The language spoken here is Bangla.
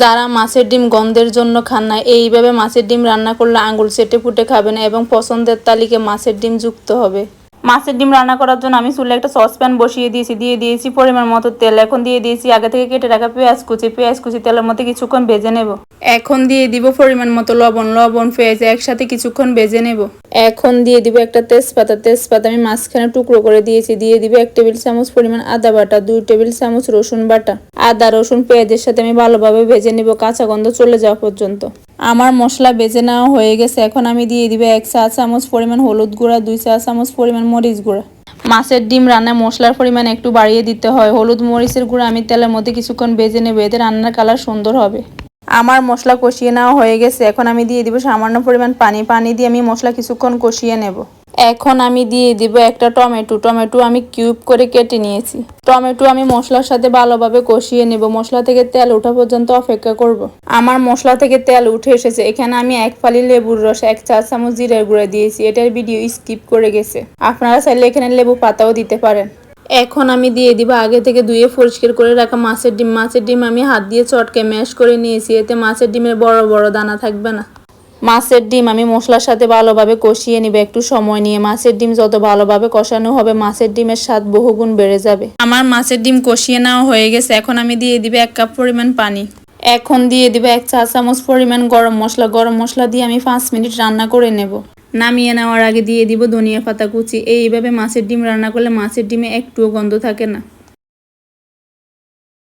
যারা মাছের ডিম গন্ধের জন্য খান না, এইভাবে মাছের ডিম রান্না করলে আঙুল চেটে ফুটে খাবেন এবং পছন্দের তালিকায় মাছের ডিম যুক্ত হবে। মাছের ডিম রান্না করার জন্য আমি চুলে একটা সসপ্যান বসিয়ে দিয়েছি, দিয়ে দিয়েছি পরিমাণ মতো তেল। এখন দিয়ে দিয়েছি, আগে থেকে কেটে রাখা পেঁয়াজ কুচি। পেঁয়াজ কুচি তেলের মধ্যে কিছুক্ষণ ভেজে নেব। এখন দিয়ে দিব পরিমাণ মতো লবণ। লবণ, পেঁয়াজ একসাথে কিছুক্ষণ ভেজে নেব। এখন দিয়ে দিব একটা তেজপাতা। তেজপাতা আমি মাঝখানে টুকরো করে দিয়েছি। দিয়ে দিব এক টেবিল চামচ পরিমাণ আদা বাটা, দুই টেবিল চামচ রসুন বাটা। আদা, রসুন, পেঁয়াজের সাথে আমি ভালোভাবে ভেজে নেব। কাঁচা গন্ধ চলে যাওয়া পর্যন্ত। আমার মশলা বেজে নেওয়া হয়ে গেছে। এখন আমি দিয়ে দিবে এক চা চামচ পরিমাণ হলুদ গুঁড়া, দুই চা চামচ পরিমাণ মরিচ গুঁড়া। মাছের ডিম রান্নায় মশলার পরিমাণ একটু বাড়িয়ে দিতে হয়। হলুদ, মরিচের গুঁড়া আমি তেলের মধ্যে কিছুক্ষণ বেজে নেব। এতে রান্নার কালার সুন্দর হবে। আমার মশলা কষিয়ে নেওয়া হয়ে গেছে। এখন আমি দিয়ে দিব সামান্য পরিমাণ পানি। পানি দিয়ে আমি মশলা কিছুক্ষণ কষিয়ে নেব। এখন আমি দিয়ে দিব একটা টমেটো। টমেটো আমি কিউব করে কেটে নিয়েছি। টমেটো আমি মশলার সাথে ভালোভাবে কষিয়ে নেব। মশলা থেকে তেল ওঠা পর্যন্ত অপেক্ষা করব। আমার মশলা থেকে তেল উঠে এসেছে। এখানে আমি এক ফালি লেবুর রস, এক চা চামচ জিরের গুঁড়া দিয়েছি। এটার ভিডিও স্কিপ করে গেছে। আপনারা চাইলে এখানে লেবু পাতাও দিতে পারেন। এখন আমি দিয়ে দিব আগে থেকে ধুয়ে পরিষ্কার করে রাখা মাছের ডিম। মাছের ডিম আমি হাত দিয়ে চটকে ম্যাশ করে নিয়েছি। এতে মাছের ডিমের বড় বড় দানা থাকবে না। মাছের ডিম আমি মশলার সাথে ভালোভাবে কষিয়ে নিব একটু সময় নিয়ে। মাছের ডিম যত ভালোভাবে কষানো হবে মাছের ডিমের স্বাদ বহুগুণ বেড়ে যাবে। আমার মাছের ডিম কষিয়ে নেওয়া হয়ে গেছে এখন আমি দিয়ে দিবে এক কাপ পরিমাণ পানি। এখন দিয়ে দিব এক চা চামচ পরিমাণ গরম মশলা গরম মশলা দিয়ে আমি পাঁচ মিনিট রান্না করে নেব। নামিয়ে নেওয়ার আগে দিয়ে দিব ধনিয়া পাতা কুচি। এইভাবে মাছের ডিম রান্না করলে মাছের ডিমে একটুও গন্ধ থাকে না।